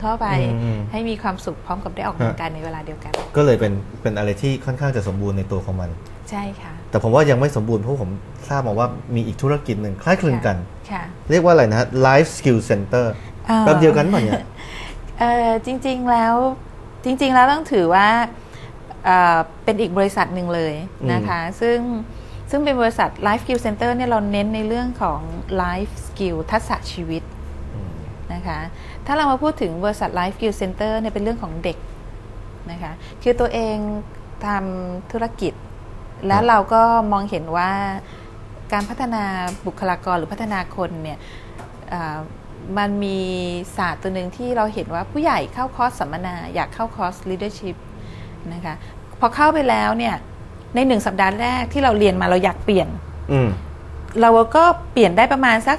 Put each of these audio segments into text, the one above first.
เข้าไปอืมอืม ให้มีความสุขพร้อมกับได้ออกกำลังกายในเวลาเดียวกัน ก็เลยเป็นเป็นอะไรที่ค่อนข้างจะสมบูรณ์ในตัวของมัน ใช่ค่ะแต่ผมว่ายังไม่สมบูรณ์เพราะผมทราบมาว่ามีอีกธุรกิจหนึ่งคล้ายคลึงกัน ค่ะ เรียกว่าอะไรนะฮะ Life Skill Center อ่า แบบเดียวกันป่ะเนี่ย เออจริงๆแล้วจริงๆแล้วต้องถือว่าเอ่อเป็นอีกบริษัทหนึ่งเลยนะคะ ซึ่งซึ่งเป็นบริษัท Life Skill Center เนี่ยเราเน้นในเรื่องของ Life Skill ทักษะชีวิต นะคะถ้าเรามาพูดถึงบริษัท Life Skill Center เนี่ยเป็นเรื่องของเด็กนะคะคือตัวเองทำธุรกิจ แล้วเราก็มองเห็นว่าการพัฒนาบุคลากรหรือพัฒนาคนเนี่ยมันมีศาสตร์ตัวหนึ่งที่เราเห็นว่าผู้ใหญ่เข้าคอร์สสัมมนาอยากเข้าคอร์ส leadership นะคะพอเข้าไปแล้วเนี่ยในหนึ่งสัปดาห์แรกที่เราเรียนมาเราอยากเปลี่ยน เราก็เปลี่ยนได้ประมาณสัก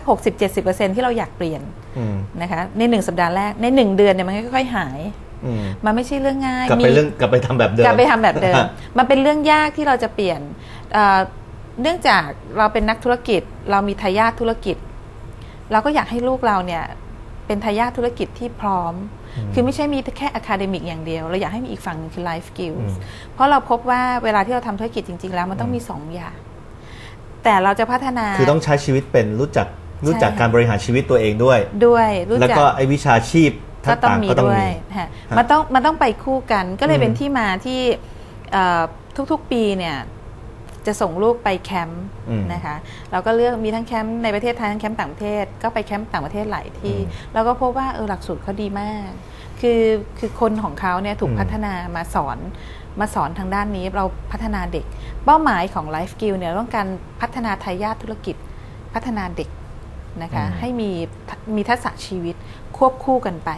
60-70%ที่เราอยากเปลี่ยนอืมนะคะในหนึ่งสัปดาห์แรกในหนึ่งเดือนเนี่ยมันค่อยๆหายอืมมันไม่ใช่เรื่องง่ายกลับไปมีเรื่องกลับไปทำแบบเดิมกลับไปทำแบบเดิมฮะมันเป็นเรื่องยากที่เราจะเปลี่ยนเอ่อเนื่องจากเราเป็นนักธุรกิจ เรามีทายาทธุรกิจ เราก็อยากให้ลูกเราเนี่ยเป็นทายาทธุรกิจที่พร้อม คือไม่ใช่มีแค่อะคาเดมิกอย่างเดียว เราอยากให้มีอีกฝั่งหนึงคือ life อื skills มเพราะเราพบว่าเวลาที่เราทำธุรกิจจริง ๆ แล้วมันต้องมีสองอย่าง แต่เราจะพัฒนาคือต้องใช้ชีวิตเป็นรู้จักรู้จักใช่การบริหารชีวิตตัวเองด้วย ด้วยรู้แล้วจักก็ไอ้วิชาชีพก็ต้องต่างๆมีก็ต้องด้วมียฮะฮะมันต้องมันต้องไปคู่กันก็เลยอืมเป็นที่มาที่เอ่อทุกๆปีเนี่ยจะส่งลูกไปแคมป์อืมนะคะเราก็เลือกมีทั้งแคมป์ในประเทศไทยทั้งแคมป์ต่างประเทศ ก็ไปแคมป์ต่างประเทศหลายที่อืมเราก็พบว่าเออหลักสูตรเขาดีมาก คือคือคนของเขาเนี่ยถูกอืมพัฒนามาสอนมาสอนทางด้านนี้เราพัฒนาเด็ก เป้าหมายของ Life Skill เนี่ยต้องการพัฒนาทายาทธุรกิจพัฒนาเด็กนะคะอืมให้มีมีทักษะชีวิตควบคู่กันไป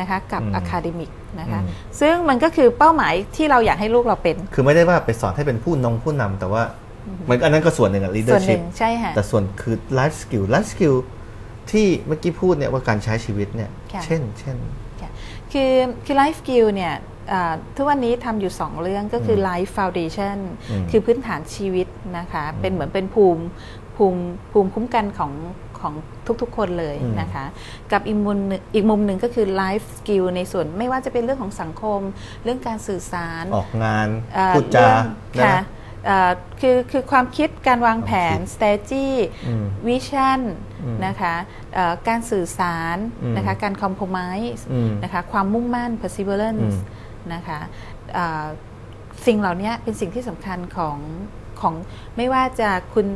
นะคะกับอืมอะคาเดมิกนะคะอืมซึ่งมันก็คือเป้าหมายที่เราอยากให้ลูกเราเป็น คือไม่ได้ว่าไปสอนให้เป็นผู้นงผู้นำแต่ว่าเหมือนอันนั้นก็ส่วนหนึ่งอะส่วนห leadership นึ่งใช่ค่ะแต่ส่วนคือ life skill life skill ที่เมื่อกี้พูดเนี่ยว่าการใช้ชีวิตเนี่ยค่ะเช่นเช่น ค่ะคือคือ Life Skill เนี่ยอ่าทุกวันนี้ทำอยู่ 2 เรื่องก็คือ Life Foundation อืมคือพื้นฐานชีวิตนะคะ เป็นเหมือนเป็นภูมิภูมิภูมิคุ้มกันของของทุกๆ คนเลยอืมนะคะ กับอีกมุมหนึ่งอีกมุมหนึ่งก็คือ Life Skill ในส่วนไม่ว่าจะเป็นเรื่องของสังคม เรื่องการสื่อสาร ออกงานเอ่อพูดจาเรื่องค่ะนะเอ่อ คือคือความคิดการวางแผนความคิด strategy อืม vision อืมนะคะเอ่อการสื่อสารอืมนะคะการ compromise อืมนะคะความมุ่งมั่น perseverance อืมนะคะเอ่อสิ่งเหล่านี้เป็นสิ่งที่สำคัญของของไม่ว่าจะคุณ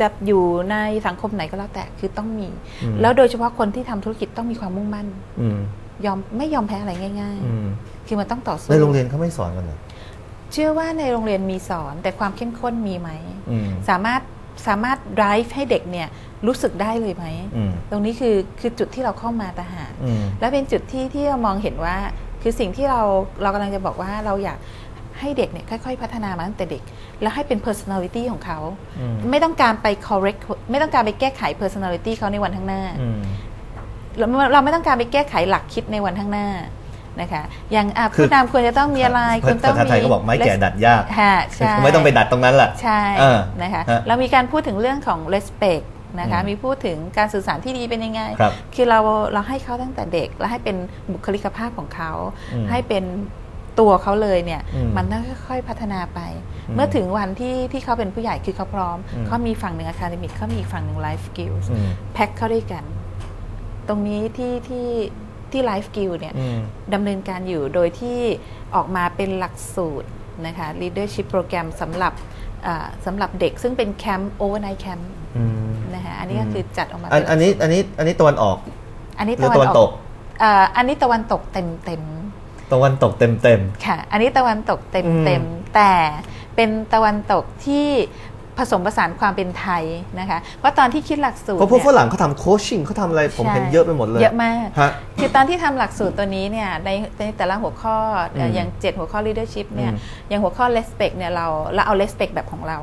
จะอยู่ในสังคมไหนก็แล้วแต่คือต้องมีอืมแล้วโดยเฉพาะคนที่ทำธุรกิจต้องมีความมุ่งมั่นอืมยอมไม่ยอมแพ้อะไรง่ายอืมๆคือมันต้องต่อสู้ในโรงเรียนเขาไม่สอนกันเหรอ เชื่อว่าในโรงเรียนมีสอน แต่ความเข้มข้นมีไหมอืมสามารถสามารถ drive ให้เด็กเนี่ยรู้สึกได้เลยไหมอืมตรงนี้คือคือจุดที่เราเข้ามาต่างหากอืมและเป็นจุดที่ที่เรามองเห็นว่าคือสิ่งที่เราเรากำลังจะบอกว่าเราอยากให้เด็กเนี่ยค่อยๆ พัฒนามาตั้งแต่เด็ก แล้วให้เป็น personality ของเขาอืมไม่ต้องการไป correct ไม่ต้องการไปแก้ไข personality เขาในวันข้างหน้าอืมเราเราไม่ต้องการไปแก้ไขหลักคิดในวันข้างหน้า นะคะอย่างอะคือผู้นำควรจะต้องมีอะไรควรต้องภาษาไทยมีก็บอกไม้แก่ดัดยากฮะใช่ไม่ต้องไปดัดตรงนั้นแหละใช่เออนะคะฮะเรามีการพูดถึงเรื่องของ respect นะคะอืมมีพูดถึงการสื่อสารที่ดีเป็นยังไงครับคือเราเราให้เขาตั้งแต่เด็ก แล้วให้เป็นบุคลิกภาพของเขาอืมให้เป็นตัวเขาเลยเนี่ยอืมมันต้องค่อยๆพัฒนาไปอืมเมื่อถึงวันที่ที่เขาเป็นผู้ใหญ่คือเขาพร้อมอืมเขามีฝั่งหนึ่ง academic เขามีอีกฝั่งหนึ่ง life skills อืมแพ็คเข้าด้วยกัน ตรงนี้ที่ที่ ที่ life skill เนี่ยอืมดำเนินการอยู่โดยที่ออกมาเป็นหลักสูตรนะคะ leadership โปรแกรมสำหรับอ่าสำหรับเด็กซึ่งเป็นแคมป์ overnight camp อืมนะคะอันนี้ก็คือจัดออกมาอันเป็อันนี้อันนี้อันนี้ตะวันออก อันนี้หรือตะวันตะวันตตกกอ่าอันนี้ตะวันตกเต็มเต็มตะวันตกเต็มเต็มๆค่ะ อันนี้ตะวันตกเต็มอืเต็มมแต่เป็นตะวันตกที่ ผสมผสานความเป็นไทยนะคะเพราะตอนที่คิดหลักสูตรเพราะพวกนี่ยฝรั่งเขาทำโคชชิ่งเขาทำอะไรผมใช่เห็นเยอะไปหมดเลย เยอะมากฮะคือตอนที่ทำหลักสูตรตัวนี้เนี่ยในในแต่ละหัวข้อเอ่ออืมอย่าง 7 หัวข้อ leadership เนี่ยอืมอย่างหัวข้อ respect เนี่ยเราเราเอา respect แบบของเรา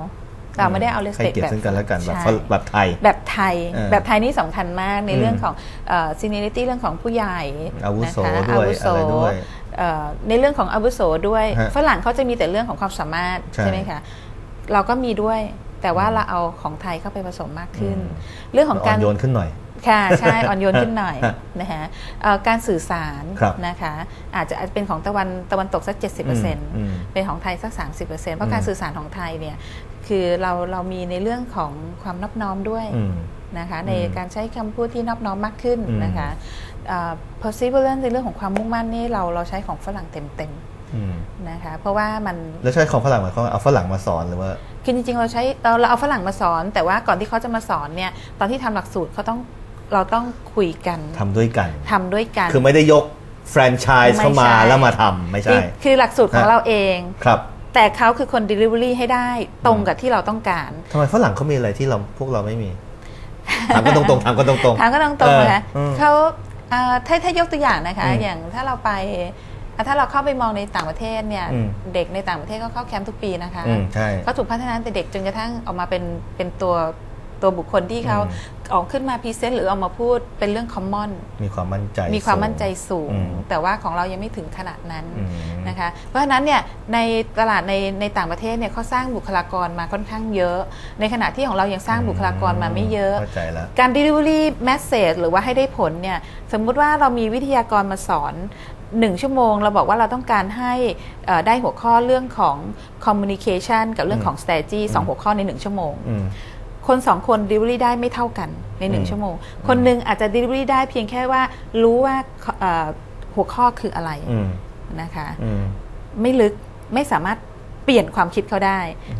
เราไม่ได้เอาให้ respect เกียรแบติบซึ่งกันและกันแบบใช่ฝรั่งแบบไทย แบบไทยเออแบบไทยนี่สำคัญมากในอืมเรื่องของเอ่อ seniority เรื่องของผู้ใหญ่อาวุโสนะคะด้วยอาวุโสอะไรด้วยเอ่อในเรื่องของอาวุโสด้วยฮะฝรั่งเขาจะมีแต่เรื่องของความสามารถใช่ใช่ไหมคะ เราก็มีด้วย แต่ว่าเราเอาของไทยเข้าไปผสมมากขึ้นอืมเรื่องของอ่กาอรนโยนขึ้นหน่อยค่ะใช่อ่อนโยนขึ้นหน่อยฮะนะคะเอ่อการสื่อสารครับนะคะอาจจะเป็นของตะวันตะวันตกสัก 70%อืมเป็นของไทยสัก 30%เพราะอืมการสื่อสารของไทยเนี่ยคือเราเรามีในเรื่องของความนอบน้อมด้วยอืมนะคะในอืมการใช้คำพูดที่นอบน้อมมากขึ้นอืมนะคะเอ่อ perseverance ในเรื่องของความมุ่งมั่นนี่เราเราใช้ของฝรั่งเต็มอืมๆ นะคะเพราะว่ามันแล้วใช้ของฝรั่งหมายความว่าเอาฝรั่งมาสอนหรือว่าคือจริงๆเราใช้เราเราเอาฝรั่งมาสอน แต่ว่าก่อนที่เขาจะมาสอนเนี่ยตอนที่ทำหลักสูตรเขาต้องเราต้องคุยกันทำด้วยกันทำด้วยกัน คือไม่ได้ยกแฟรนไชส์เข้ามาไม่ใช่แล้วมาทำไม่คือใช่ คือหลักสูตรของฮะเราเองครับ แต่เขาคือคน delivery ให้ได้ตรงกับที่เราต้องการทำไมฝรั่งเขามีอะไรที่เราพวกเราไม่มีถามก็ตรงๆถามก็ตรงๆถามก็ตรงๆนะคะเออเขาเอ่อถ้าถ้ายกตัวอย่างนะคะอืมอย่างถ้าเราไปอะ ถ้าเราเข้าไปมองในต่างประเทศเนี่ย อืมเด็กในต่างประเทศก็เข้าแคมป์ทุกปีนะคะอืมใช่ก็ถูกพัฒนาตั้งแต่เด็กจนกระทั่งออกมาเป็นเป็นตัวตัวบุคคลที่เขาอืมออกขึ้นมาพรีเซนต์หรือออกมาพูดเป็นเรื่องคอมมอน มีความมั่นใจมีความมั่นใจสูง อืม แต่ว่าของเรายังไม่ถึงขนาดนั้นอืมนะคะ เพราะฉะนั้นเนี่ยในตลาดในในต่างประเทศเนี่ยเขาสร้างบุคลากรมาค่อนข้างเยอะ ในขณะที่ของเรายังสร้างบุคลากรมาไม่เยอะ เข้าใจแล้ว การ delivery message หรือว่าให้ได้ผลเนี่ยสมมุติว่าเรามีวิทยากรมาสอน 1 ชั่วโมง เราบอกว่าเราต้องการให้เอ่อได้หัวข้อเรื่องของ communication กับเรื่องของ strategy สองหัวข้อใน 1 ชั่วโมงอืมคนสองคน delivery ได้ไม่เท่ากันในอืม1ชั่วโมง คนหนึ่งอาจจะ delivery ได้เพียงแค่ว่ารู้ว่าเอ่อหัวข้อคืออะไรอืมนะคะอืมไม่ลึกไม่สามารถเปลี่ยนความคิดเขาได้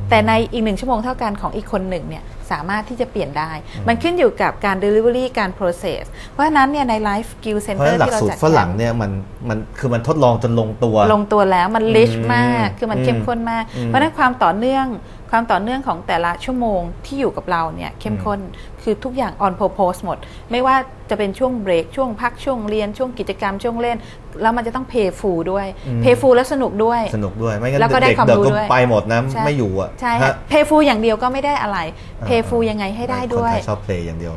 แต่ในอีกหนึ่งชั่วโมงเท่ากันของอีกคนหนึ่งเนี่ย สามารถที่จะเปลี่ยนได้ มันขึ้นอยู่กับการ delivery การ process เพราะฉะนั้นเนี่ยใน life skill เพราะฉะ center นั้นหลักที่เราสูตจัดรฝรั่งเนี่ยมันมันคือมันทดลองจนลงตัว ลงตัวแล้วมัน rich อืมมากคือมันเข้มข้นมากอืมเพราะฉะนั้นความต่อเนื่องความต่อเนื่องของแต่ละชั่วโมงที่อยู่กับเราเนี่ยเข้มข้นคือทุกอย่าง on purpose หมด ไม่ว่าจะเป็นช่วงเบรก ช่วงพักช่วงเรียนช่วงกิจกรรมช่วงเล่น แล้วมันจะต้อง pay full ด้วยอืม pay full แล้วสนุกด้วยสนุกด้วย ไม่งั้นแล้วก็ได้เด็กความๆเด็กรู้ก็ด้วยไปหมดนะใช่ไม่อยู่อะใช่ค่ะฮะ pay full อย่างเดียวก็ไม่ได้อะไรอ่าย์ฟูยังไงให้ได้ด้วยคนไทยชอบเพลงอย่างเดียว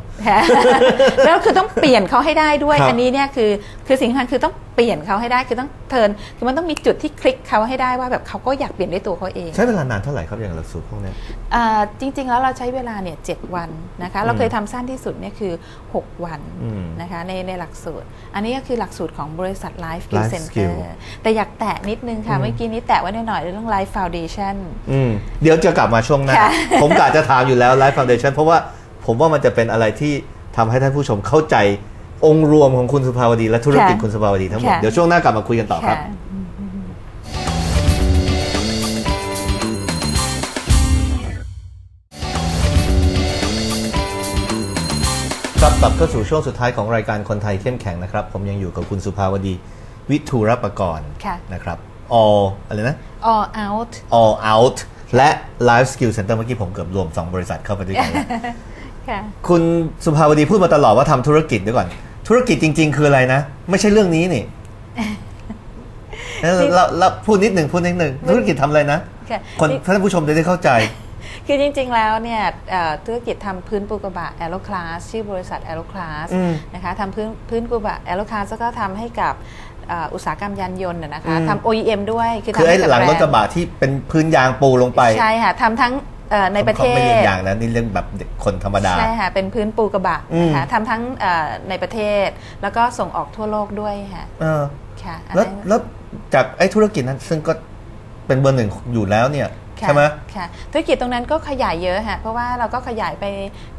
แล้วคือต้องเปลี่ยนเขาให้ได้ด้วย อันนี้เนี่ยคือคือสิ่งสำคัญคือต้อง เปลี่ยนเขาให้ได้คือต้องเทิร์นคือมันต้องมีจุดที่คลิกเขาให้ได้ว่าแบบเขาก็อยากเปลี่ยนด้วยตัวเขาเอง ใช้เวลานานเท่าไหร่ครับอย่างหลักสูตรพวกเนี้ยอ่าจริง ๆ แล้วเราใช้เวลาเนี่ยเวันนะคะเราเคยทำสั้นที่สุดเนี่ยคือ 6 วันอืมนะคะในในหลักสูตร อันนี้ก็คือหลักสูตรของบริษัท Life Life Skill Center Skill แต่อยากแตะนิดนึงค่ะอืมเมื่อกี้นี้แตะไว้หน่อยๆเรื่อง Life Foundation อืมเดี๋ยวจะกลับมาช่วงหน้าค่ะผมกะจะถามอยู่แล้ว Life Foundation เพราะว่าผมว่ามันจะเป็นอะไรที่ทำให้ท่านผู้ชมเข้าใจ องค์รวมของคุณสุภาวดีและธุรกิจค่ะคุณสุภาวดีทั้งหมดค่ะเดี๋ยวช่วงหน้ากลับมาคุยกันต่อครับค่ะครับกลับเข้าสู่ช่วงสุดท้ายของรายการคนไทยเข้มแข็งนะครับ ผมยังอยู่กับคุณสุภาวดีวิทูรประกรณ์ค่ะนะครับ all อะไรนะ all out all out และ life skill center เมื่อกี้ผมเกือบรวม 2 บริษัทเข้าไปด้วยกันแล้วค่ะคุณสุภาวดีพูดมาตลอดว่าทำธุรกิจด้วยก่อน ธุรกิจจริง ๆ คืออะไรนะ ไม่ใช่เรื่องนี้นี่แล้วเราเราพูดนิดหนึ่งพูดนิดหนึ่งธุรกิจทำอะไรนะค่ะคนท่านผู้ชมจะได้เข้าใจ คือจริง ๆ แล้วเนี่ยเอ่อธุรกิจทำพื้นปูกระบะ Aero Class ชื่อบริษัท Aero Class อืมนะคะทำพื้นพื้นปูกระบะ Aero Class แล้วก็ทำให้กับเอ่ออุตสาหกรรมยานยนต์น่ะนะคะอืมทำ OEM ด้วย คือคือทำไอ้ให้กับหลังรถกระแบรนด์บะที่เป็นพื้นยางปูลงไป ใช่ค่ะทำทั้งเอ่อ ในประเทขาไม่เรียศนยางแล้วนี่เรื่องแบบเด็กคนธรรมดา ใช่ค่ะ เป็นพื้นปูกระบะนะคะอืมทำทั้งเอ่อในประเทศ แล้วก็ส่งออกทั่วโลกด้วยค่ะเออค่ะอันแล้วนั้นแล้วจากไอ้ธุรกิจนั้นซึ่งก็เป็นเบอร์หนึ่งอยู่แล้วเนี่ยค่ะใช่ไหมค่ะธุรกิจตรงนั้นก็ขยายเยอะค่ะเพราะว่าเราก็ขยายไป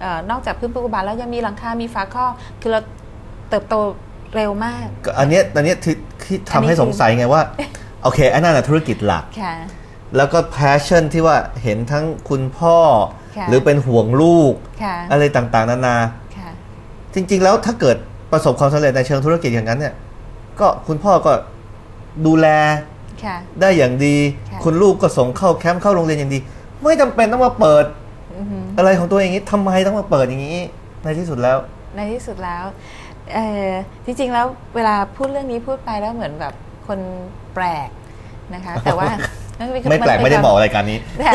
เออนอกจากพื้นปูกระบะแล้วยังมีหลังคา มีฝาครอบคือเราเติบโตเร็วมากก็อันเนี้ยอันเนี้ยที่ที่อันทำนี้ให้คือสงสัยไงว่า โอเคไอ้นั่นน่ะธุรกิจหลักค่ะ แล้วก็ passion ที่ว่าเห็นทั้งคุณพ่อค่ะหรือเป็นห่วงลูกค่ะอะไรต่างๆ นานาค่ะจริง ๆ แล้วถ้าเกิดประสบความสำเร็จในเชิงธุรกิจอย่างนั้นเนี่ย ก็คุณพ่อก็ดูแลค่ะได้อย่างดีค่ะคุณลูกก็ส่งเข้าแคมป์เข้าโรงเรียนอย่างดี ไม่จำเป็นต้องมาเปิดอือหืออะไรของตัวเองอย่างนี้ทำไมต้องมาเปิดอย่างนี้ ในที่สุดแล้ว ในที่สุดแล้วเออจริงๆแล้วเวลาพูดเรื่องนี้พูดไปแล้วเหมือนแบบคนแปลกนะคะ แต่ว่ามันเป็น ไม่แปลกนไม่ได้ควาเหมาะรายการนี้ค่ะ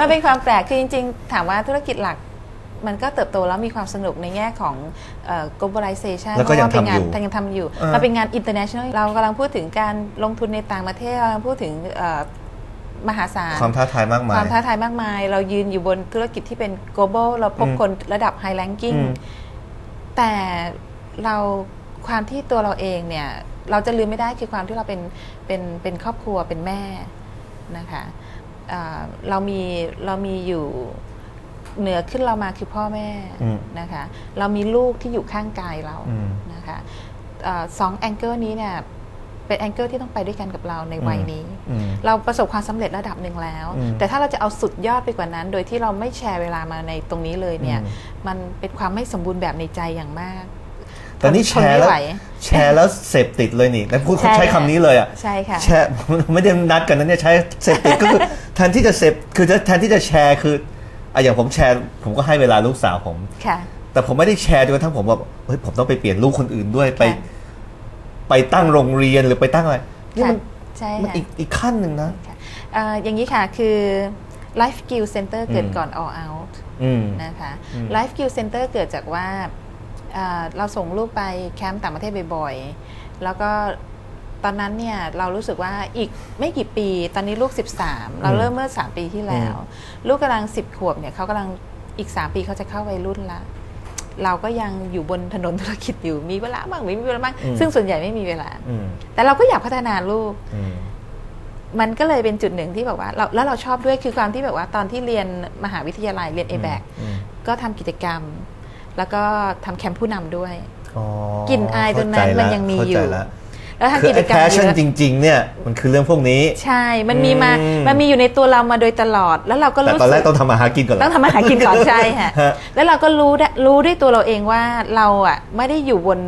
มันเป็นความแปลกคือจริง ๆ ถามว่าธุรกิจหลักมันก็เติบโตแล้วมีความสนุกในแง่ของเอ่อ globalization แล้วก็ยังเพราะาเป็นงานทำอยู่ยังทำอยู่เออมันเป็นงาน international เรากำลังพูดถึงการลงทุนในต่างประเทศเรากำลังพูดถึงเอ่อมหาศาลความท้าทายมากมายความท้าทายมากมาย เรายืนอยู่บนธุรกิจที่เป็น global เราพบอืมคนระดับ high ranking อืมแต่เราความที่ตัวเราเองเนี่ย เราจะลืมไม่ได้คือความที่เราเป็นเป็นเป็นครอบครัวเป็นแม่ นะคะอ่าเรามีเรามีอยู่เหนือขึ้นเรามาคือพ่อแม่อืมนะคะ เรามีลูกที่อยู่ข้างกายเราอืมนะคะอาสองแองเกิลนี้เนี่ยเป็นแองเกิลที่ต้องไปด้วยกันกับเราในวัยนี้อืมเราประสบความสำเร็จระดับหนึ่งแล้วอืมแต่ถ้าเราจะเอาสุดยอดไปกว่านั้น โดยที่เราไม่แชร์เวลามาในตรงนี้เลยเนี่ยอืมมันเป็นความไม่สมบูรณ์แบบในใจอย่างมาก ตอนนี้ทแชทร์ไม่แล้วไหวแชร์แล้วเสพติดเลยนี่แล้วพูดใช่ใช้ค่ะคำนี้เลยอะใช่ค่ะแชร์ไม่ได้นัดกันนะเนี่ยใช้เสพติดก็คือแทนที่จะเสพคือแทนที่จะแชร์คืออะอย่างผมแชร์ผมก็ให้เวลาลูกสาวผมค่ะ แต่ผมไม่ได้แชร์จนกระทั่งผมแบบเฮ้ยผมต้องไปเปลี่ยนลูกคนอื่นด้วยไปค่ะไปตั้งโรงเรียนหรือไปตั้งอะไรนี่มันใช่มันค่ะอีกอีกขั้นหนึ่งนะค่ะเอ่ออย่างนี้ค่ะคือ Life Skill Center เกิดอืมก่อน All Out อืมนะคะอืม Life Skill Center เกิดจากว่า เอ่อเราส่งลูกไปแคมป์ต่างประเทศบ่อยๆ แล้วก็ตอนนั้นเนี่ยเรารู้สึกว่าอีกไม่กี่ปี ตอนนี้ลูก 13 เราเริ่มเมื่อ 3 ปีที่แล้ว ลูกกำลัง 10 ขวบเนี่ยเขากำลังอีก 3 ปีเขาจะเข้าวัยรุ่นละเราก็ยังอยู่บนถนนธุรกิจอยู่มีเวลาบ้างไม่มีเวลาบ้างอืมซึ่งส่วนใหญ่ไม่มีเวลาอืมแต่เราก็อยากพัฒนาลูกอืมมันก็เลยเป็นจุดหนึ่งที่แบบว่าเราแล้วเราชอบด้วยคือความที่แบบว่าตอนที่เรียนมหาวิทยาลัยเรียน a b a c อืมก็ทำกิจกรรม แล้วก็ทำแคมป์ผู้นำด้วยอ๋อกลิ่นอายตรงนั้นเข้าใจมันยังมีอยู่เข้าใจละแล้วคือทำกิจไอ้กรรแพมชเยชั่นอะจริง ๆ เนี่ยมันคือเรื่องพวกนี้ ใช่ มันมีมาอืมมันมีอยู่ในตัวเรามาโดยตลอด แล้วเราก็แต่รู้ตอนแรสึกกต้องทำมาหากินก่อนเหรต้อองทำมาหากินก่อนใช่ค่ะฮะแล้วเราก็รู้ได้รู้ด้วยตัวเราเองว่าเราอะไม่ได้อยู่บน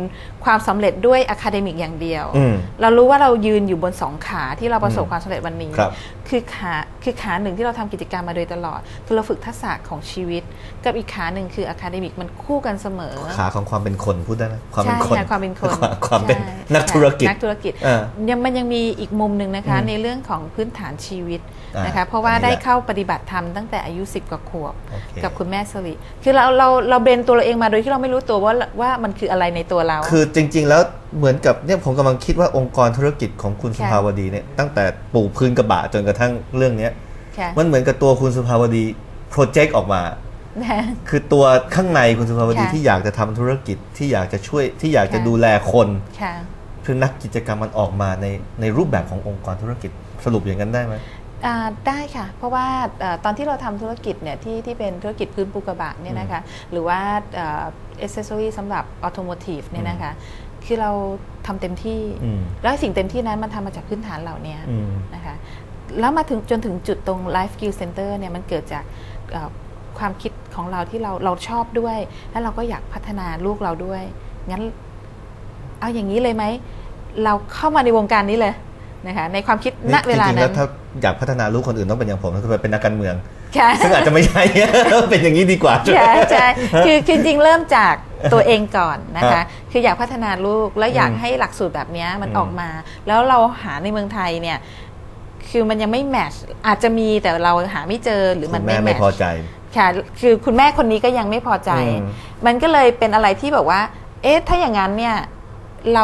ความสำเร็จด้วยอะคาเดมิกอย่างเดียวอืมเรารู้ว่าเรายืนอยู่บนสองขาที่เราประสบอืมความสำเร็จวันนี้ครับคือขาคือขาหนึ่งที่เราทำกิจกรรมมาโดยตลอด คือเราฝึกทักษะของชีวิต กับอีกขาหนึ่งคืออะคาเดมิกมันคู่กันเสมอ ขาของความเป็นคนพูดได้ไหมความเป็นใช่คนค่ะความเป็นคนความความเป็นใช่นักธุรกิจนักธุรกิจอ่ายังมันยังมีอีกมุมหนึ่งนะคะอืมในเรื่องของพื้นฐานชีวิตอ่านนะคะเพราะว่าอันนี้ได้แหละเข้าปฏิบัติธรรมตั้งแต่อายุ 10 กว่าขวบโอเคกับคุณแม่สลิคือเราเราเราเบรนตัวเราเองมาโดยที่เราไม่รู้ตัวว่าว่ามันคืออะไรในตัวเราคือจริง ๆ แล้วเหมือนกับเนี่ยผมกำลังคิดว่าองค์กรธุรกิจของคุณค่ะสุภาวดีเนี่ยตั้งแต่ปลูกพื้นกระบะจนกระทั่งเรื่องเนี้ยค่ะมันเหมือนกับตัวคุณสุภาวดีโปรเจกต์ออกมานะคือตัวข้างในคุณสุภาวดีค่ะที่อยากจะทำธุรกิจที่อยากจะช่วยที่อยากจะค่ะดูแลคนค่ะคือนักกิจกรรมมันออกมาในในรูปแบบขององค์กรธุรกิจสรุปอย่างนั้นได้ไหมอ่า ได้ค่ะ เพราะว่าเอ่อตอนที่เราทำธุรกิจเนี่ยที่ที่เป็นธุรกิจพื้นปูกระบะเนี่ยนะคะหรือว่าเอ่อเซสซอรี่สำหรับออโตโมทีฟเนี่ยนะคะคือเราทำเต็มที่อืมแล้วสิ่งเต็มที่นั้นมันทำมาจากพื้นฐานเหล่านี้อืมนะคะแล้วมาถึงจนถึงจุดตรง Life Skill Center เนี่ยมันเกิดจากเอ่อความคิดของเราที่เราเราชอบด้วย แล้วเราก็อยากพัฒนาลูกเราด้วย งั้นเอาอย่างนี้เลยไหม เราเข้ามาในวงการนี้เลย นะคะในความคิดณนี่เวลาจริงๆนั้แล้วนถ้าอยากพัฒนาลูกคนอื่นต้องเป็นอย่างผมก็คือเป็นนักการเมืองค่ะซึ่งอาจจะไม่ใช่ เป็นอย่างนี้ดีกว่าใช่ใช่คือคือจริงๆเริ่มจากตัวเองก่อนนะคะฮะคืออยากพัฒนาลูกแล้วอยากอืมให้หลักสูตรแบบเนี้ยมันอืมออกมา แล้วเราหาในเมืองไทยเนี่ยคือมันยังไม่แมทช์อาจจะมีแต่เราหาไม่เจอหรือคุมันณไม่แม่แมไม่ทพอช์ใจค่ะคือคุณแม่คนนี้ก็ยังไม่พอใจอืมมันก็เลยเป็นอะไรที่แบบว่า เอ๊ะถ้าอย่างนั้นเนี่ยเรา